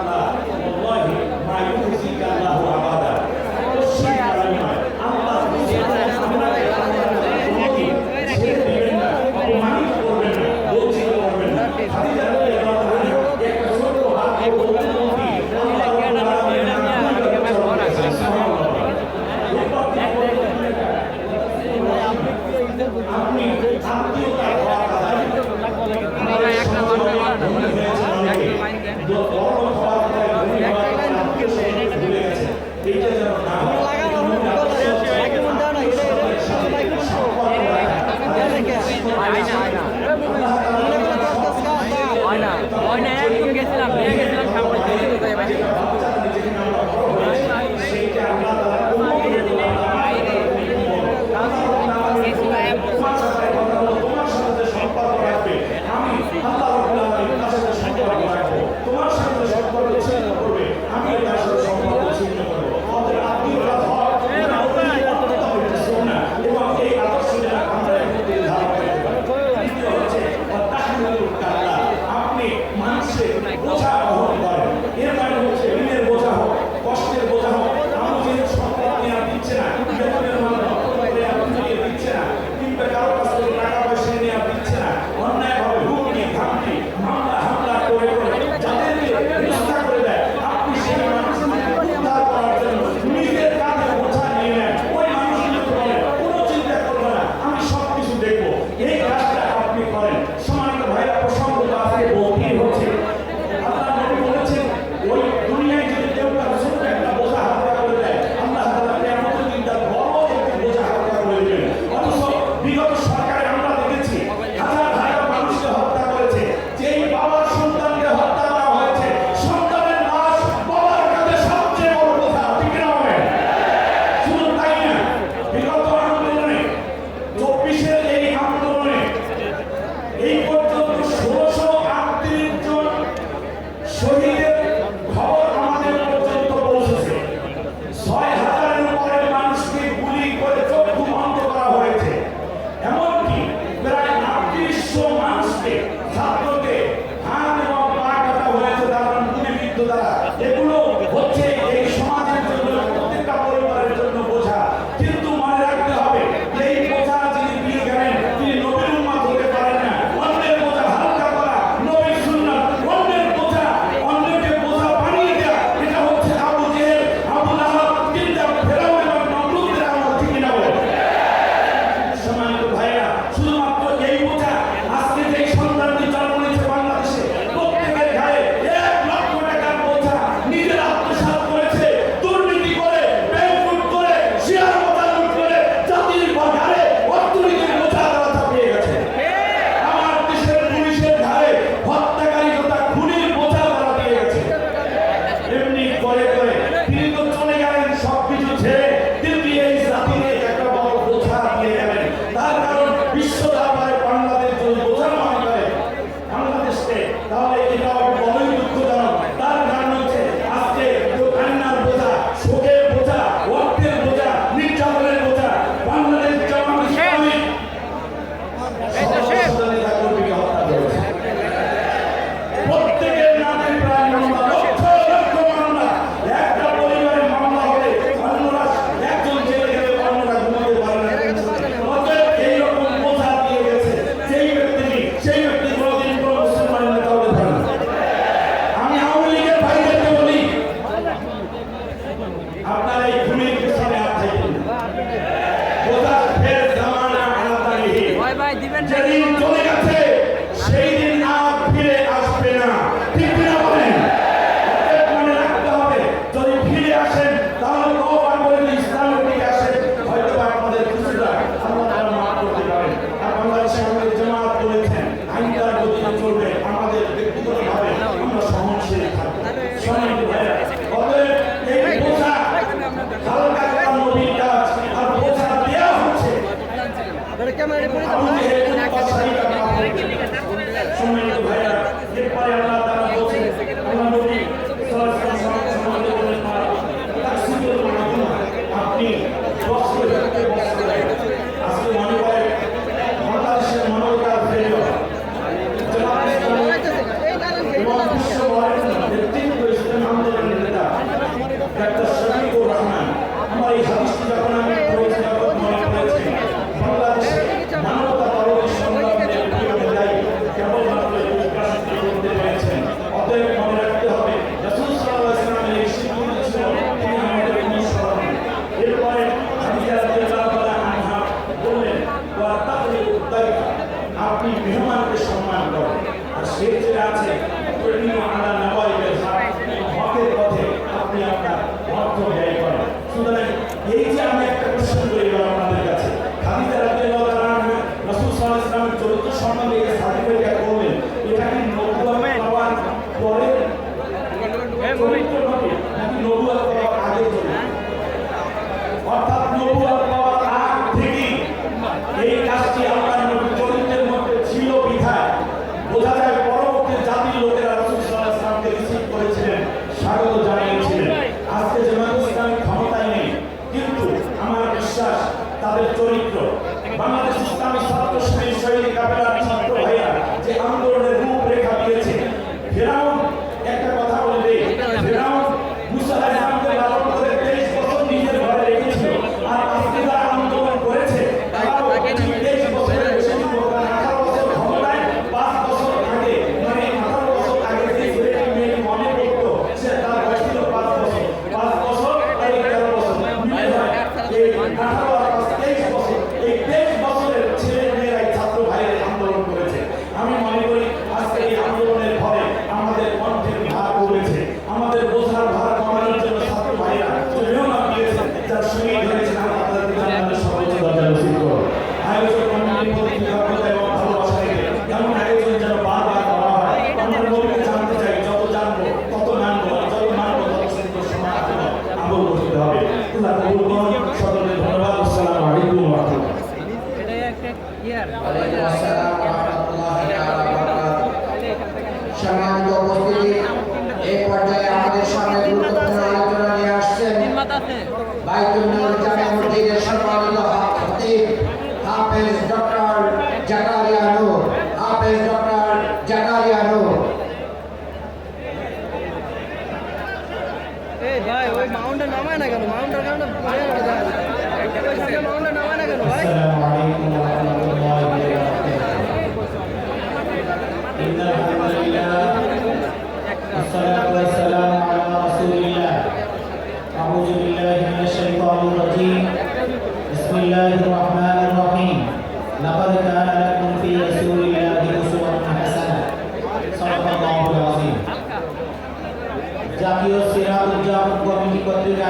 আমরা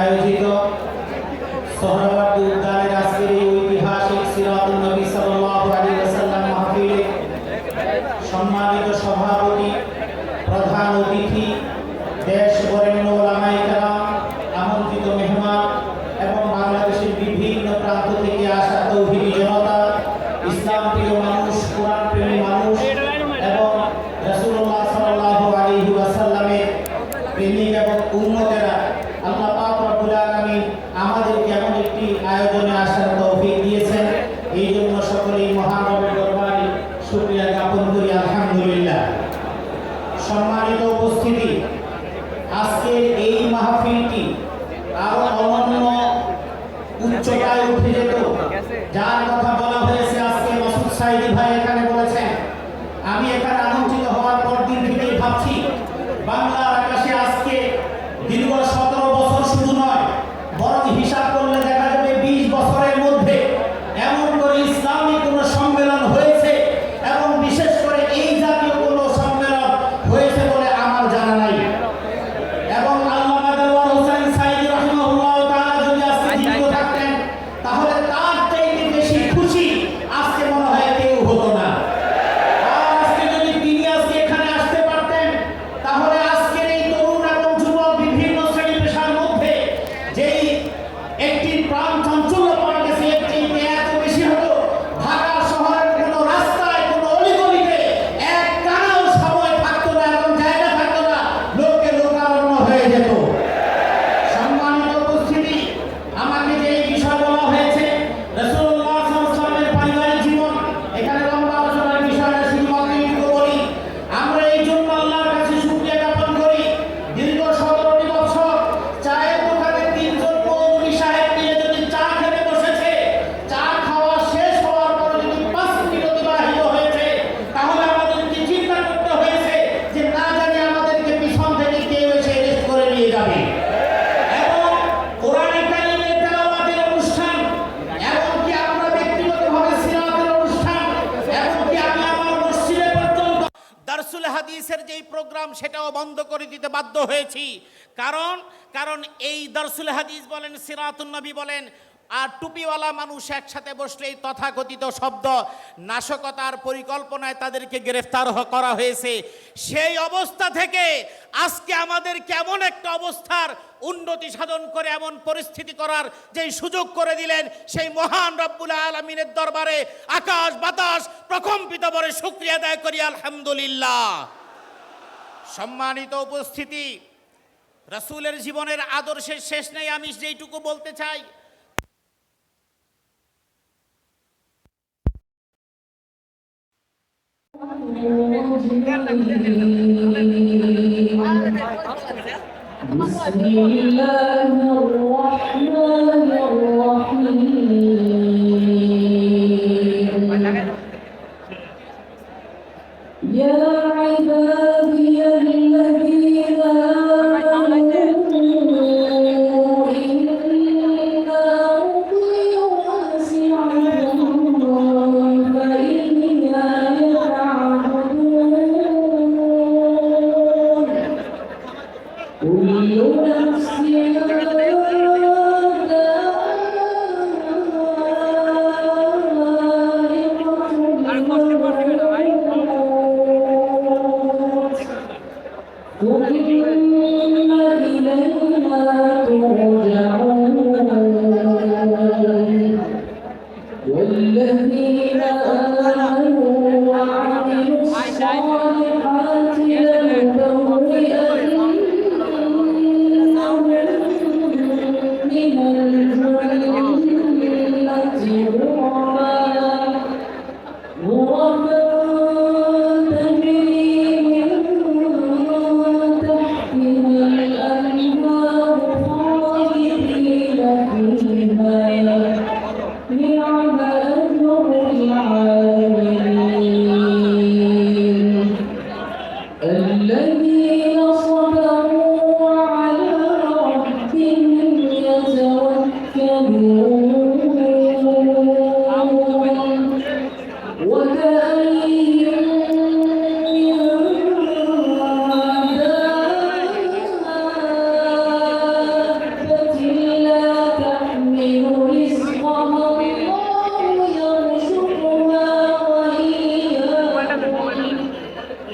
ആയോജിക്കും আরও অনন্য উচ্চতায় উঠে যেত। যার কথা হাদিস বলেন, সিরাতুন নবী বলেন, আর টুপিওয়ালা মানুষ একসাথে বসলে এই তথাকথিত শব্দ, নাশকতার পরিকল্পনায় তাদেরকে গ্রেফতার করা হয়েছে। সেই অবস্থা থেকে আজকে আমাদের কেমন একটা অবস্থার উন্নতি সাধন করে, এমন পরিস্থিতি করার যেই সুযোগ করে দিলেন, সেই মহান রব্বুল আলমিনের দরবারে আকাশ বাতাস প্রকম্পিত বলে শুক্রিয়া দায় করি, আলহামদুলিল্লাহ। সম্মানিত উপস্থিতি রাসুলের জীবনের আদর্শের শেষ নেই আমি যেইটুকু বলতে চাই Yeah.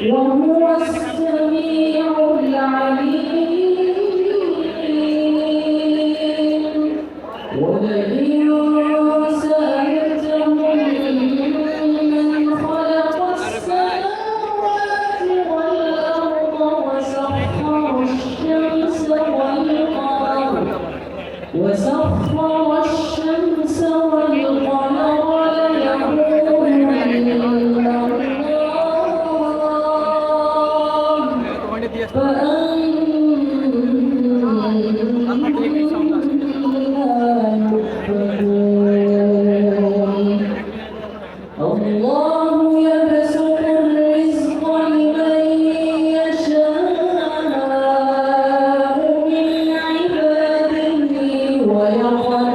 وهو السميع العليم Allah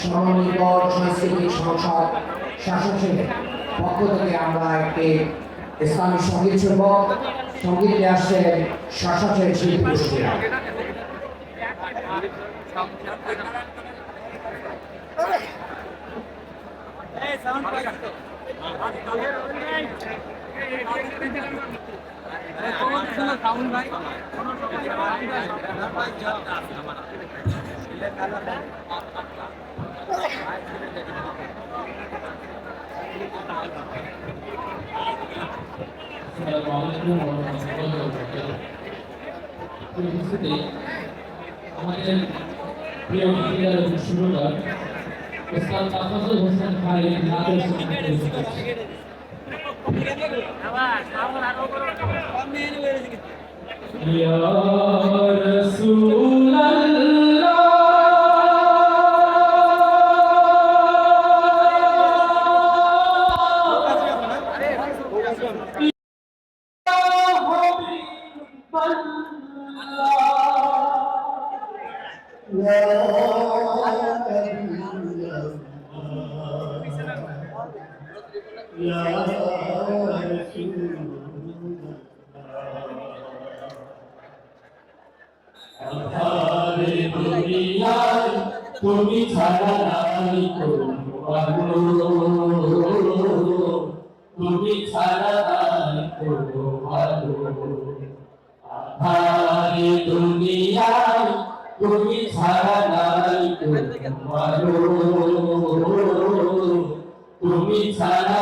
সমনির্ভর সাংস্কৃতিক সংসদ শাসকের পক্ষ থেকে আমরা একটি ইসলামী সংগীত শুনব সঙ্গীতে আসছেন শাসকের শিল্পীরা সাউন্ড ভাই পরিস্থিতি আমাদের প্রিয় ক্রীড়ার শুরুটা উস্তাদ তাফাজুল হোসেন খান নাটক يا رسول الله তুমি ছাড়া নাই তুমি ছাড়া নাই আধারে তুমি ছাড়া তুমি ছাড়া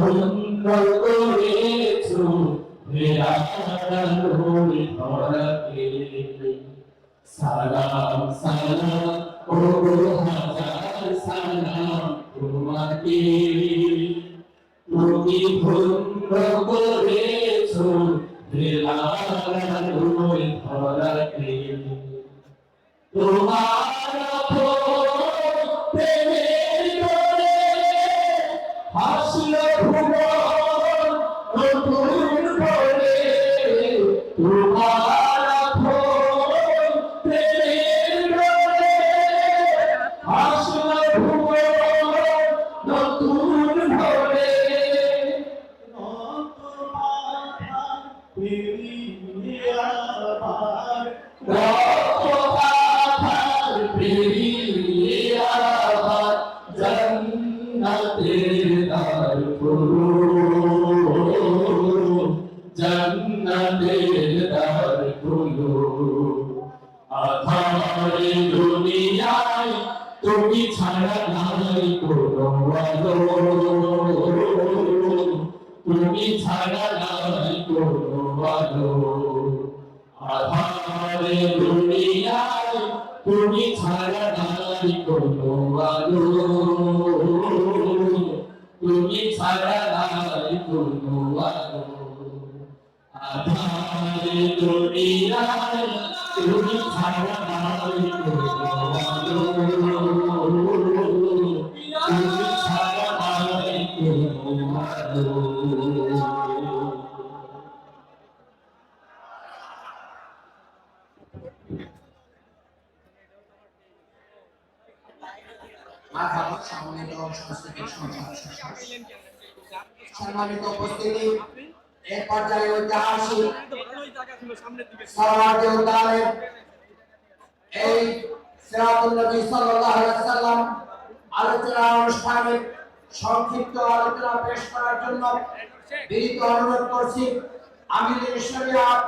ধন্য করেছ সারা রুটি খাওয়া বাবা তৈরি সম্মানিত উপস্থিতি এর পর্যায়ে ঐতিহাসিক এই সিরাতুল নবী সাল্লাল্লাহু আলাইহি সাল্লাম আলোচনা অনুষ্ঠানে সংক্ষিপ্ত আলোচনা পেশ করার জন্য বিনীত অনুরোধ করছি আমি শরিয়াত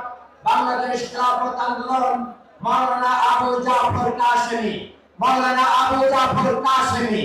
বাংলাদেশ খেলাফত আন্দোলন, মাওলানা আবু জাফর কাশেমি। মাওলানা আবু জাফর কাশেমি।